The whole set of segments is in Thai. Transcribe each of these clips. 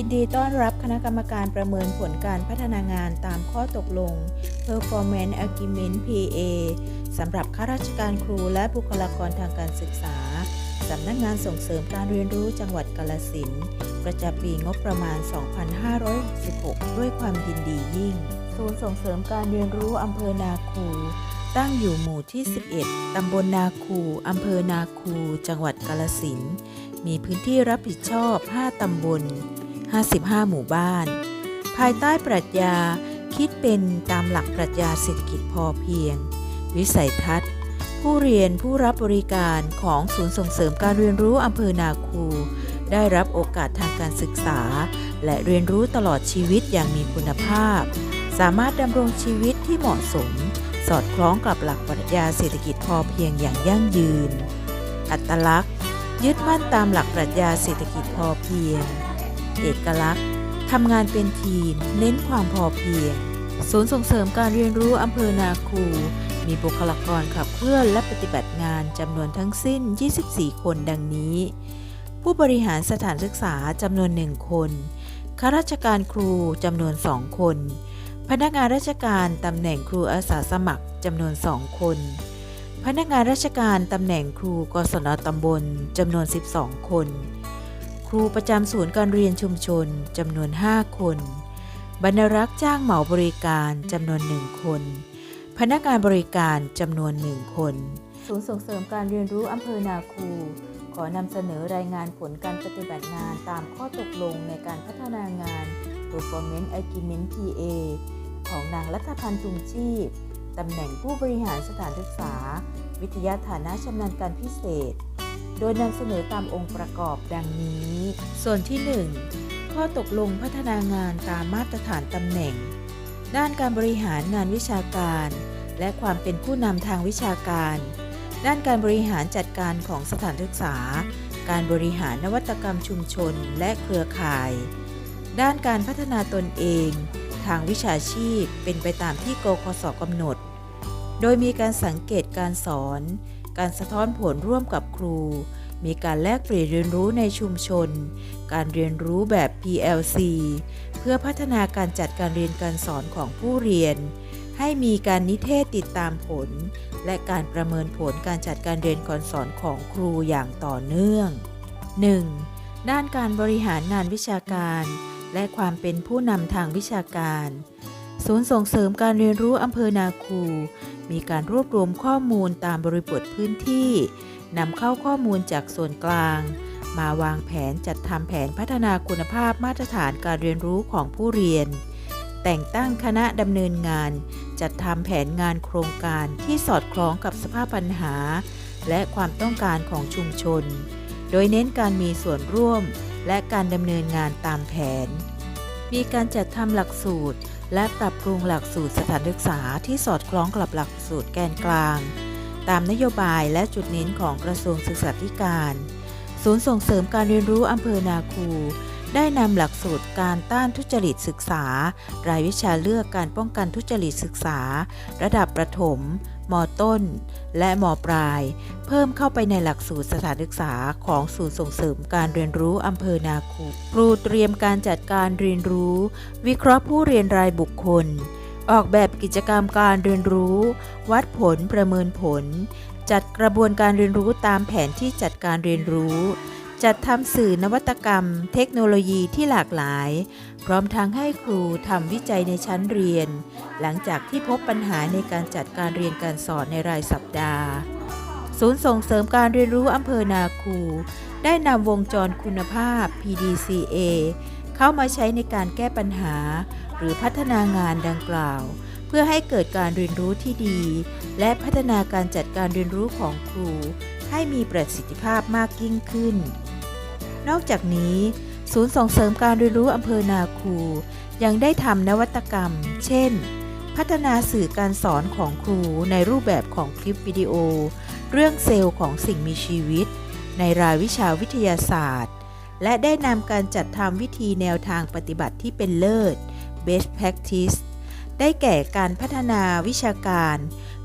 ยินดีต้อนรับคณะกรรมการประเมินผลการพัฒนางานตามข้อตกลง Performance Agreement PA สำหรับข้าราชการครูและบุคลากรทางการศึกษา สำนักงานส่งเสริมการเรียนรู้จังหวัดกาลสินธุ์ประจำปีงบประมาณ 2566 ด้วยความยินดียิ่ง ศูนย์ส่งเสริมการเรียนรู้อำเภอนาคูตั้งอยู่หมู่ที่ 11 ตำบลนาคูอำเภอนาคู จังหวัดกาลสินธุ์มีพื้นที่รับผิดชอบ 5 ตำบล 55 หมู่บ้าน ภายใต้ปรัชญาคิดเป็นตามหลักปรัชญาเศรษฐกิจพอเพียง วิสัยทัศน์ ผู้เรียนผู้รับบริการของศูนย์ส่งเสริมการเรียนรู้อำเภอนาคู ได้รับโอกาสทางการศึกษา และเรียนรู้ตลอดชีวิตอย่างมีคุณภาพ สามารถดำรงชีวิตที่เหมาะสม สอดคล้องกับหลักปรัชญาเศรษฐกิจพอเพียงอย่างยั่งยืน อัตลักษณ์ ยึดมั่นตามหลักปรัชญาเศรษฐกิจพอเพียง เอกลักษณ์ทำงานเป็นทีม เน้นความพอเพียง ศูนย์ส่งเสริมการเรียนรู้อำเภอนาคู มีบุคลากรขับเคลื่อนและปฏิบัติงานจำนวนทั้งสิ้น 24 คนดังนี้ ผู้บริหารสถานศึกษาจำนวนหนึ่งคนข้าราชการครูจำนวนสองคน พนักงานราชการตำแหน่งครูอาสาสมัครจำนวนสองคน พนักงานราชการตำแหน่งครูกศนตำบลจำนวน 12 คน ครูประจำศูนย์การเรียนชุมชนจำนวน 5 คน บรรณรักษ์จ้างเหมาบริการจำนวน 1 คน พนักงานบริการจำนวน 1 คน ศูนย์ส่งเสริมการเรียนรู้อำเภอนาคู ขอนำเสนอรายงานผลการปฏิบัติงานตามข้อตกลงในการพัฒนางาน Performance Agreement PA ของนางรัฐพันธ์จุงชีพตำแหน่งผู้บริหารสถานศึกษา วิทยาฐานะชำนาญการพิเศษ โดยนำเสนอตามองค์ประกอบดังนี้ ส่วนที่ 1 ข้อตกลงพัฒนางานตามมาตรฐานตำแหน่ง ด้านการบริหารงานวิชาการ และความเป็นผู้นำทางวิชาการ ด้านการบริหารจัดการของสถานศึกษา การบริหารนวัตกรรมชุมชนและเครือข่าย ด้านการพัฒนาตนเอง ทางวิชาชีพเป็นไปตามที่กคสกำหนด โดยมีการสังเกตการสอน การสะท้อนผลร่วมกับครู มีการแลกเปลี่ยนเรียนรู้ในชุมชน การเรียนรู้แบบ PLC เพื่อพัฒนาการจัดการเรียนการสอนของผู้เรียน ให้มีการนิเทศติดตามผล และการประเมินผลการจัดการเรียนการสอนของครูอย่างต่อเนื่อง 1. ด้านการบริหารงานวิชาการ และความเป็นผู้นำทางวิชาการ ศูนย์ส่งเสริมการเรียนรู้อำเภอนาคู มีการรวบรวมข้อมูลตามบริบทพื้นที่นำเข้าข้อมูลจากส่วนกลาง มาวางแผนจัดทำแผนพัฒนาคุณภาพมาตรฐานการเรียนรู้ของผู้เรียน แต่งตั้งคณะดำเนินงาน จัดทำแผนงานโครงการที่สอดคล้องกับสภาพปัญหา และความต้องการของชุมชน โดยเน้นการมีส่วนร่วม และการดำเนินงานตามแผน มีการจัดทำหลักสูตร และปรับปรุงหลักสูตรสถานศึกษาที่สอดคล้องกับหลักสูตรแกนกลาง ตามนโยบายและจุดเน้นของกระทรวงศึกษาธิการ ศูนย์ส่งเสริมการเรียนรู้อำเภอนาคู ได้นำหลักสูตรการต้านทุจริตศึกษา รายวิชาเลือกการป้องกันทุจริตศึกษา ระดับประถมมต้น และมปลาย เพิ่มเข้าไปในหลักสูตรสถานศึกษาของศูนย์ส่งเสริมการเรียนรู้อำเภอนาคูครูเตรียมการจัดการเรียนรู้ วิเคราะห์ผู้เรียนรายบุคคล ออกแบบกิจกรรมการเรียนรู้ วัดผลประเมินผล จัดกระบวนการเรียนรู้ตามแผนที่จัดการเรียนรู้ จัดทำสื่อนวัตกรรม เทคโนโลยีที่หลากหลาย พร้อมทั้งให้ครูทำวิจัยในชั้นเรียน หลังจากที่พบปัญหาในการจัดการเรียนการสอนในรายสัปดาห์ ศูนย์ส่งเสริมการเรียนรู้อำเภอนาคู ได้นำวงจรคุณภาพ PDCA เข้ามาใช้ในการแก้ปัญหา หรือพัฒนางานดังกล่าว เพื่อให้เกิดการเรียนรู้ที่ดี และพัฒนาการจัดการเรียนรู้ของครูให้มีประสิทธิภาพมากยิ่งขึ้น นอกจากนี้ศูนย์ส่งเสริมการเรียนรู้อำเภอนาคู ยังได้ทำนวัตกรรม เช่น พัฒนาสื่อการสอนของครูในรูปแบบของคลิปวิดีโอ เรื่องเซลล์ของสิ่งมีชีวิต ในรายวิชาวิทยาศาสตร์ และได้นำการจัดทำวิธีแนวทางปฏิบัติที่เป็นเลิศ best practice ได้แก่การพัฒนาวิชาการ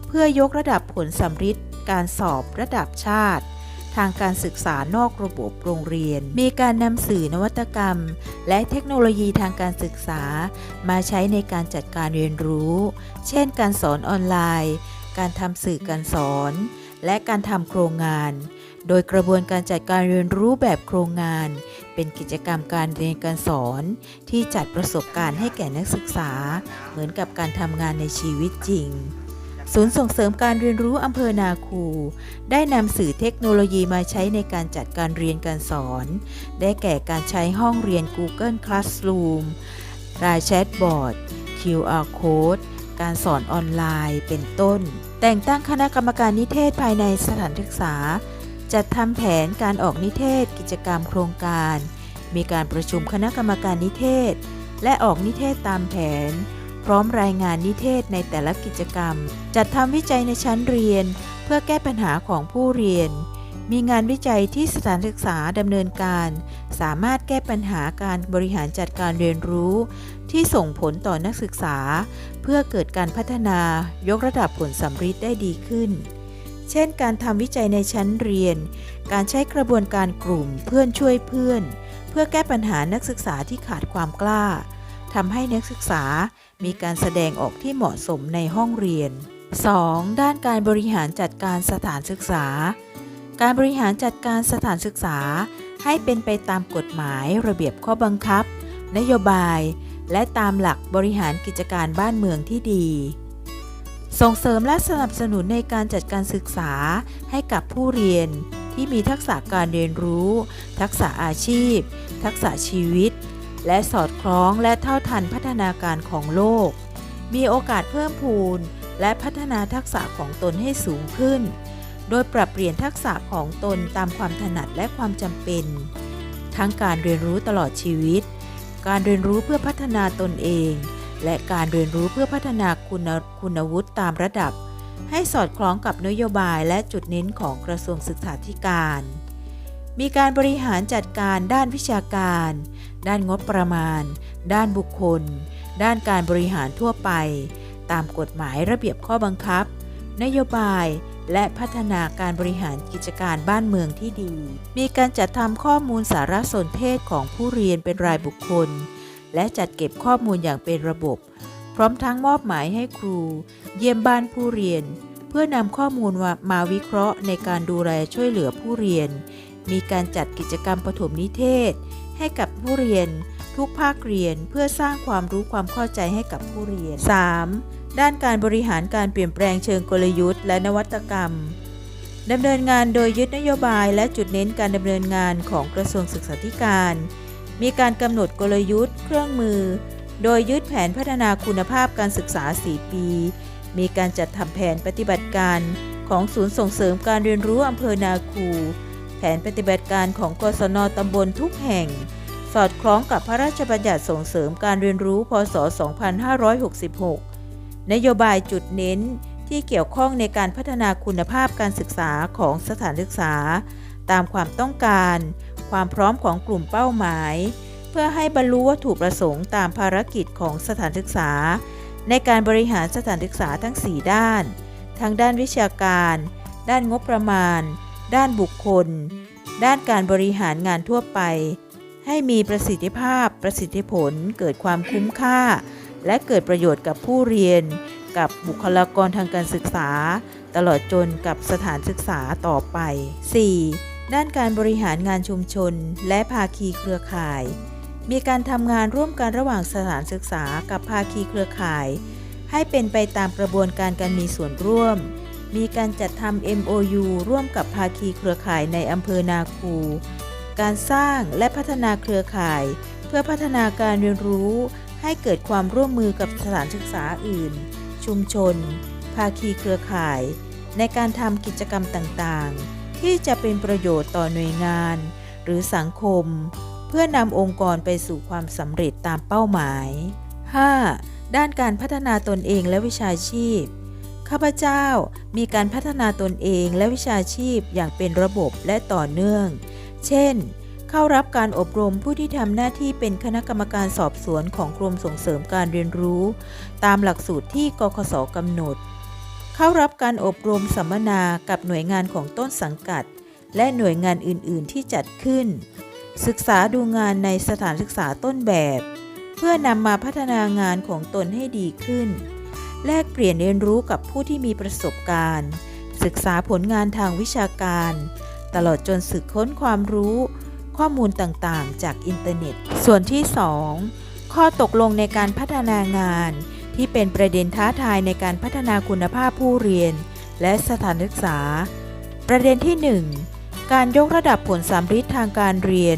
เพื่อยกระดับผลสำฤทธิ์การสอบระดับชาติ ทางการศึกษานอกระบบโรงเรียน มีการนำสื่อนวัตกรรม และเทคโนโลยีทางการศึกษา มาใช้ในการจัดการเรียนรู้ เช่น การสอนออนไลน์ การทำสื่อการสอน และการทำโครงงาน โดยกระบวนการจัดการเรียนรู้แบบโครงงาน เป็นกิจกรรมการเรียนการสอน ที่จัดประสบการณ์ให้แก่นักศึกษา เหมือนกับการทำงานในชีวิตจริง ศูนย์ส่งเสริมการเรียนรู้อำเภอนาคู ได้นำสื่อเทคโนโลยีมาใช้ในการจัดการเรียนการสอน ได้แก่การใช้ห้องเรียน Google Classroom รายแชทบอร์ด QR Code การสอนออนไลน์ เป็นต้น แต่งตั้งคณะกรรมการนิเทศภายในสถานศึกษา จัดทำแผนการออกนิเทศกิจกรรมโครงการ มีการประชุมคณะกรรมการนิเทศ และออกนิเทศตามแผน พร้อมรายงานนิเทศในแต่ละกิจกรรม จัดทำวิจัยในชั้นเรียน เพื่อแก้ปัญหาของผู้เรียน มีงานวิจัยที่สถานศึกษาดำเนินการ สามารถแก้ปัญหาการบริหารจัดการเรียนรู้ ที่ส่งผลต่อนักศึกษา เพื่อเกิดการพัฒนายกระดับผลสัมฤทธิ์ได้ดีขึ้น เช่น การทำวิจัยในชั้นเรียน การใช้กระบวนการกลุ่มเพื่อนช่วยเพื่อน เพื่อแก้ปัญหานักศึกษาที่ขาดความกล้า ทำให้นักศึกษามีการแสดงออกที่เหมาะสมในห้องเรียน 2. ด้านการบริหารจัดการสถานศึกษา การบริหารจัดการสถานศึกษา ให้เป็นไปตามกฎหมายระเบียบข้อบังคับ นโยบาย และตามหลักบริหารกิจการบ้านเมืองที่ดี ส่งเสริมและสนับสนุนในการจัดการศึกษาให้กับผู้เรียนที่มีทักษะการเรียนรู้ ทักษะอาชีพ ทักษะชีวิต และสอดคล้องและเท่าทันพัฒนาการของโลก มีโอกาสเพิ่มพูนและพัฒนาทักษะของตนให้สูงขึ้น โดยปรับเปลี่ยนทักษะของตนตามความถนัดและความจำเป็น ทั้งการเรียนรู้ตลอดชีวิต การเรียนรู้เพื่อพัฒนาตนเอง และการเรียนรู้เพื่อพัฒนาคุณคุณวุฒิตามระดับ ให้สอดคล้องกับนโยบายและจุดเน้นของกระทรวงศึกษาธิการ มีการบริหารจัดการด้านวิชาการ ด้านงบประมาณ ด้านบุคคล ด้านการบริหารทั่วไป ตามกฎหมายระเบียบข้อบังคับ นโยบายและพัฒนาการบริหารกิจการบ้านเมืองที่ดี มีการจัดทำข้อมูลสารสนเทศของผู้เรียนเป็นรายบุคคล และจัดเก็บข้อมูลอย่างเป็นระบบ พร้อมทั้งมอบหมายให้ครู เยี่ยมบ้านผู้เรียน เพื่อนำข้อมูลมาวิเคราะห์ในการดูแลช่วยเหลือผู้เรียน มีการจัดกิจกรรมปฐมนิเทศ ให้กับผู้เรียน ทุกภาคเรียนเพื่อสร้างความรู้ความเข้าใจให้กับผู้เรียน 3. ด้านการบริหารการเปลี่ยนแปลงเชิงกลยุทธ์และนวัตกรรมดำเนินงานโดยยึดนโยบายและจุดเน้นการดำเนินงานของกระทรวงศึกษาธิการ มีการกำหนดกลยุทธ์ เครื่องมือ โดยยึดแผนพัฒนาคุณภาพการศึกษา 4 ปี มีการจัดทำแผนปฏิบัติการของศูนย์ส่งเสริมการเรียนรู้อำเภอนาคู แผนปฏิบัติการของกศนตำบลทุกแห่ง สอดคล้องกับพระราชบัญญัติส่งเสริมการเรียนรู้ พศ 2566 นโยบายจุดเน้นที่เกี่ยวข้องในการพัฒนาคุณภาพการศึกษาของสถานศึกษา ตามความต้องการ ความพร้อมของกลุ่มเป้าหมาย เพื่อให้บรรลุวัตถุประสงค์ตามภารกิจของสถานศึกษา ในการบริหารสถานศึกษาทั้ง 4 ด้าน ทั้งด้านวิชาการ ด้านงบประมาณ ด้านบุคคล ด้านการบริหารงานทั่วไป ให้มีประสิทธิภาพประสิทธิผลเกิดความคุ้มค่า และเกิดประโยชน์กับผู้เรียน กับบุคลากรทางการศึกษา ตลอดจนกับสถานศึกษาต่อไป 4. ด้านการบริหารงานชุมชน และภาคีเครือข่าย มีการทำงานร่วมกันระหว่างสถานศึกษากับภาคีเครือข่าย ให้เป็นไปตามกระบวนการการมีส่วนร่วม มีการจัดทำ MOU ร่วมกับภาคีเครือข่ายในอำเภอนาคู การสร้างและพัฒนาเครือข่าย เพื่อพัฒนาการเรียนรู้ให้เกิดความร่วมมือกับสถานศึกษาอื่น ชุมชน ภาคีเครือข่าย ในการทำกิจกรรมต่างๆ ที่จะเป็นประโยชน์ต่อหน่วยงาน หรือสังคม เพื่อนำองค์กรไปสู่ความสำเร็จตามเป้าหมาย 5. ด้านการพัฒนาตนเองและวิชาชีพ ข้าพเจ้ามีการพัฒนาตนเองและวิชาชีพอย่างเป็นระบบและต่อเนื่อง เช่น เข้ารับการอบรมผู้ที่ทำหน้าที่เป็นคณะกรรมการสอบสวนของกรมส่งเสริมการเรียนรู้ ตามหลักสูตรที่กคสกำหนด เข้ารับการอบรมสัมมนากับหน่วยงานของต้นสังกัด และหน่วยงานอื่น ๆ ที่จัดขึ้น ศึกษาดูงานในสถานศึกษาต้นแบบ เพื่อนำมาพัฒนางานของตนให้ดีขึ้น แลกเปลี่ยนเรียนรู้กับผู้ที่มีประสบการณ์ ศึกษาผลงานทางวิชาการ ตลอดจนสืบค้นความรู้ ข้อมูลต่างๆ จากอินเทอร์เน็ต ส่วนที่ 2 ข้อตกลงในการพัฒนางาน ที่เป็นประเด็นท้าทายในการพัฒนาคุณภาพผู้เรียน และสถานศึกษา ประเด็นที่ 1 การยกระดับผลสำฤทธิ์ทางการเรียน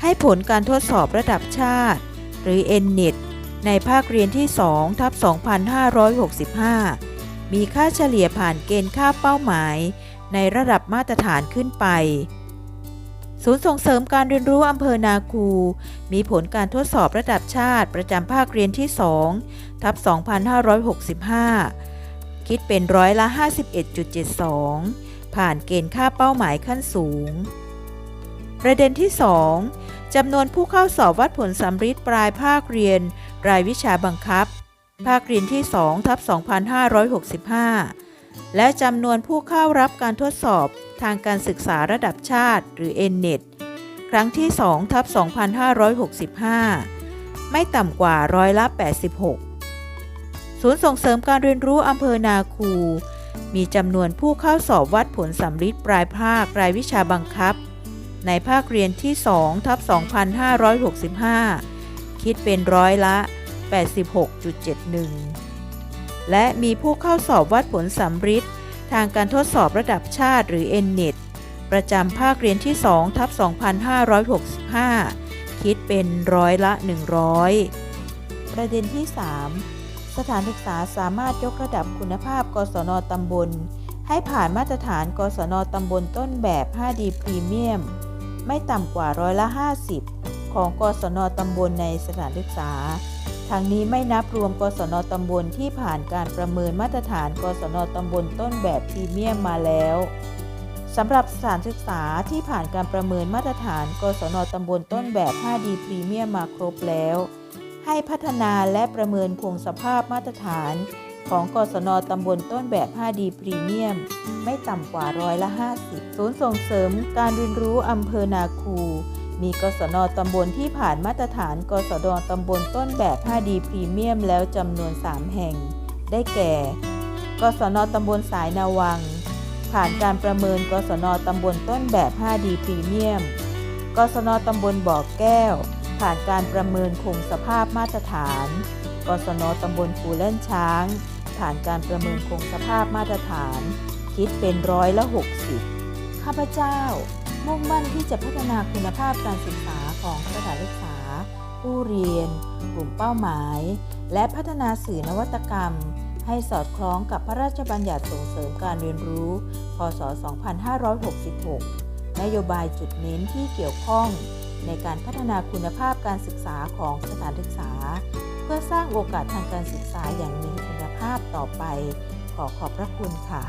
ให้ผลการทดสอบระดับชาติ หรือ NNET ในภาคเรียนที่2ทับ2565 มีค่าเฉลี่ยผ่านเกณฑ์ค่าเป้าหมาย ในระดับมาตรฐานขึ้นไป ศูนย์ส่งเสริมการเรียนรู้อำเภอนาคู มีผลการทดสอบระดับชาติประจำภาคเรียนที่2ทับ2565 คิดเป็นร้อยละ 51.72 ผ่านเกณฑ์ค่าเป้าหมายขั้นสูง ประเด็นที่ 2จำนวนผู้เข้าสอบวัดผลสำฤทธิ์ปลายภาคเรียน รายวิชาบังคับ ภาคเรียนที่2ทับ2565 และจำนวนผู้เข้ารับการทดสอบทางการศึกษาระดับชาติ หรือ NNET ครั้งที่2ทับ2565 ไม่ต่ำกว่าร้อยละ 86 ศูนย์ส่งเสริมการเรียนรู้อำเภอนาคู มีจำนวนผู้เข้าสอบวัดผลสำฤทธิ์ปลายภาครายวิชาบังคับ ในภาคเรียนที่2ทับ2565 คิดเป็นร้อยละ 86.71 และมีผู้เข้าสอบวัดผลสำฤทธิ์ทางการทดสอบระดับชาติหรือ NNET ประจำภาคเรียนที่2ทับ2565 คิดเป็นร้อยละ 100 ประเด็นที่ 3 สถานศึกษาสามารถยกระดับคุณภาพ กศนตำบล ให้ผ่านมาตรฐาน กศนตำบลต้นแบบ 5D พรีเมียม ไม่ต่ำกว่าร้อยละ 50 ของกศนตำบลในสถานศึกษาทั้งนี้ไม่นับรวมกศนตำบลที่ผ่านการประเมินมาตรฐานกศนตำบลต้นแบบพรีเมียมมาแล้วสำหรับสถานศึกษาที่ผ่านการประเมินมาตรฐานกศนตำบลต้นแบบ 5D พรีเมียมมาครบแล้ว ให้พัฒนาและประเมินคงสภาพมาตรฐาน ของกศนตำบลต้นแบบ 5D พรีเมียม ไม่ต่ำกว่าร้อยละ 50 ศูนย์ส่งเสริมการเรียนรู้อำเภอนาคู มีกศนตำบลที่ผ่านมาตรฐานกศนตำบลต้นแบบ 5D พรีเมียมแล้วจำนวน 3 แห่ง ได้แก่ กศนตำบลสายนาวัง ผ่านการประเมินกศนตำบลต้นแบบ 5D พรีเมียม กศนตำบลบ่อแก้ว ผ่านการประเมินคงสภาพมาตรฐาน กศนตำบลปูเล่นช้าง ผ่านการประเมินคงสภาพมาตรฐาน คิดเป็นร้อยละ 60 ข้าพเจ้า มุ่งมั่นที่จะพัฒนาคุณภาพการศึกษาของสถานศึกษา ผู้เรียน กลุ่มเป้าหมาย และพัฒนาสื่อนวัตกรรม ให้สอดคล้องกับพระราชบัญญัติส่งเสริมการเรียนรู้ พศ 2566 นโยบายจุดเน้นที่เกี่ยวข้องในการพัฒนาคุณภาพการศึกษาของสถานศึกษา เพื่อสร้างโอกาสทางการศึกษาอย่างมีคุณภาพต่อไป ขอขอบพระคุณค่ะ